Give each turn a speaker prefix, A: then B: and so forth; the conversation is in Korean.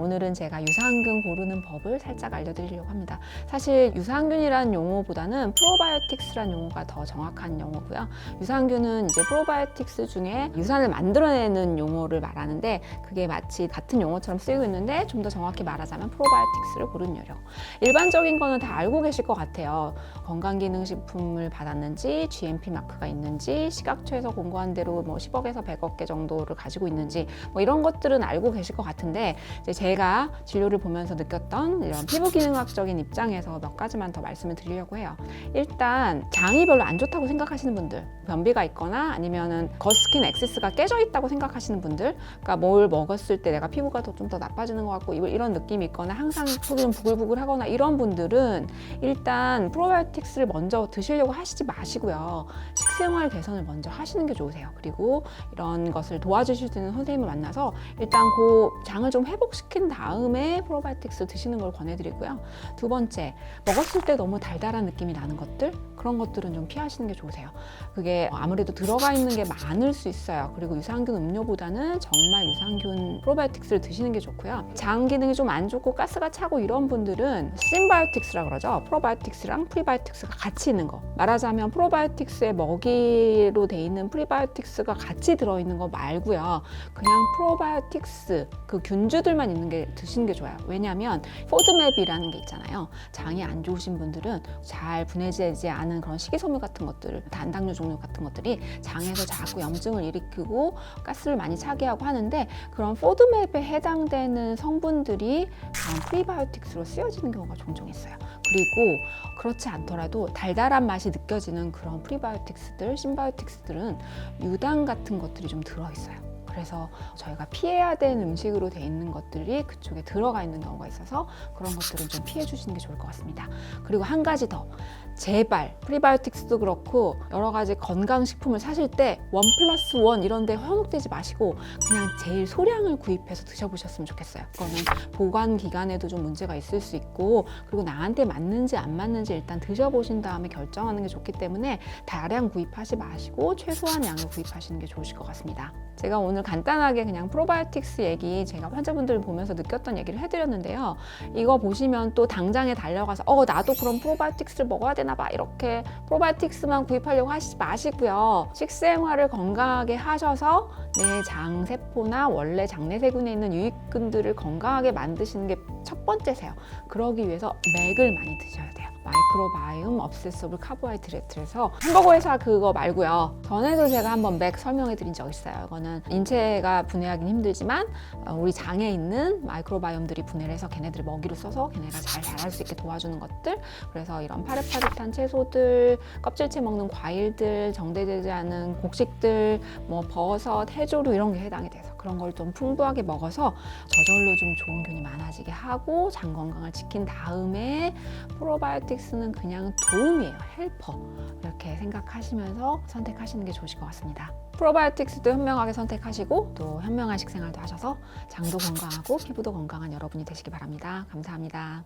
A: 오늘은 제가 유산균 고르는 법을 살짝 알려드리려고 합니다. 사실 유산균이라는 용어보다는 프로바이오틱스라는 용어가 더 정확한 용어고요. 유산균은 이제 프로바이오틱스 중에 유산을 만들어내는 용어를 말하는데 그게 마치 같은 용어처럼 쓰이고 있는데 좀 더 정확히 말하자면 프로바이오틱스를 고르는 요령. 일반적인 거는 다 알고 계실 것 같아요. 건강기능식품을 받았는지, GMP 마크가 있는지, 시각처에서 공고한 대로 뭐 10억에서 100억 개 정도를 가지고 있는지 뭐 이런 것들은 알고 계실 것 같은데 이제 제가 진료를 보면서 느꼈던 이런 피부 기능학적인 입장에서 몇 가지만 더 말씀을 드리려고 해요. 일단 장이 별로 안 좋다고 생각하시는 분들, 변비가 있거나 아니면은 거스킨 엑세스가 깨져 있다고 생각하시는 분들, 그러니까 뭘 먹었을 때 내가 피부가 더 좀더 나빠지는 것 같고 이- 이런 느낌이 있거나 항상 속이 좀 부글부글하거나 이런 분들은 일단 프로바이오틱스를 먼저 드시려고 하시지 마시고요. 식생활 개선을 먼저 하시는 게 좋으세요. 그리고 이런 것을 도와주실 수 있는 선생님을 만나서 일단 그 장을 좀 회복시 킨 다음에 프로바이오틱스 드시는 걸 권해드리고요. 두 번째, 먹었을 때 너무 달달한 느낌이 나는 것들 그런 것들은 좀 피하시는 게 좋으세요. 그게 아무래도 들어가 있는 게 많을 수 있어요. 그리고 유산균 음료보다는 정말 유산균 프로바이오틱스를 드시는 게 좋고요. 장 기능이 좀 안 좋고 가스가 차고 이런 분들은 심바이오틱스라 그러죠. 프로바이오틱스랑 프리바이오틱스가 같이 있는 거. 말하자면 프로바이오틱스의 먹이로 돼 있는 프리바이오틱스가 같이 들어 있는 거 말고요. 그냥 프로바이오틱스 그 균주들만 있는 게 드시는 게 좋아요. 왜냐하면 포드맵이라는 게 있잖아요. 장이 안 좋으신 분들은 잘 분해되지 않은 그런 식이섬유 같은 것들, 단당류 종류 같은 것들이 장에서 자꾸 염증을 일으키고 가스를 많이 차게 하고 하는데 그런 포드맵에 해당되는 성분들이 프리바이오틱스로 쓰여지는 경우가 종종 있어요. 그리고 그렇지 않더라도 달달한 맛이 느껴지는 그런 프리바이오틱스들, 심바이오틱스들은 유당 같은 것들이 좀 들어있어요. 그래서 저희가 피해야 되는 음식으로 돼 있는 것들이 그쪽에 들어가 있는 경우가 있어서 그런 것들은 좀 피해 주시는 게 좋을 것 같습니다. 그리고 한 가지 더. 제발 프리바이오틱스도 그렇고 여러 가지 건강식품을 사실 때 원 플러스 원 이런 데 현혹되지 마시고 그냥 제일 소량을 구입해서 드셔보셨으면 좋겠어요. 그거는 보관 기간에도 좀 문제가 있을 수 있고 그리고 나한테 맞는지 안 맞는지 일단 드셔보신 다음에 결정하는 게 좋기 때문에 다량 구입하지 마시고 최소한 양을 구입하시는 게 좋으실 것 같습니다. 제가 오늘 간단하게 그냥 프로바이오틱스 얘기 제가 환자분들 보면서 느꼈던 얘기를 해드렸는데요. 이거 보시면 또 당장에 달려가서 어 나도 그럼 프로바이오틱스를 먹어야 되나 봐 이렇게 프로바이오틱스만 구입하려고 하시지 마시고요. 식생활을 건강하게 하셔서 내 장세포나 원래 장내세균에 있는 유익균들을 건강하게 만드시는 게 첫 번째세요. 그러기 위해서 맥을 많이 드셔야 돼요. 마이크로바이옴 업세서블 카보하이드레트에서 햄버거 회사 그거 말고요. 전에도 제가 한번 맥 설명해 드린 적 있어요. 이거는 인체가 분해하긴 힘들지만 어, 우리 장에 있는 마이크로바이옴들이 분해를 해서 걔네들을 먹이로 써서 걔네가 잘 자랄 수 있게 도와주는 것들 그래서 이런 파릇파릇한 채소들 껍질째 먹는 과일들 정제되지 않은 곡식들 뭐 버섯 해조류 이런 게 해당이 돼서 그런 걸 좀 풍부하게 먹어서 저절로 좀 좋은 균이 많아지게 하고 장 건강을 지킨 다음에 프로바이오틱스는 그냥 도움이에요. 헬퍼. 이렇게 생각하시면서 선택하시는 게 좋으실 것 같습니다. 프로바이오틱스도 현명하게 선택하시고 또 현명한 식생활도 하셔서 장도 건강하고 피부도 건강한 여러분이 되시기 바랍니다. 감사합니다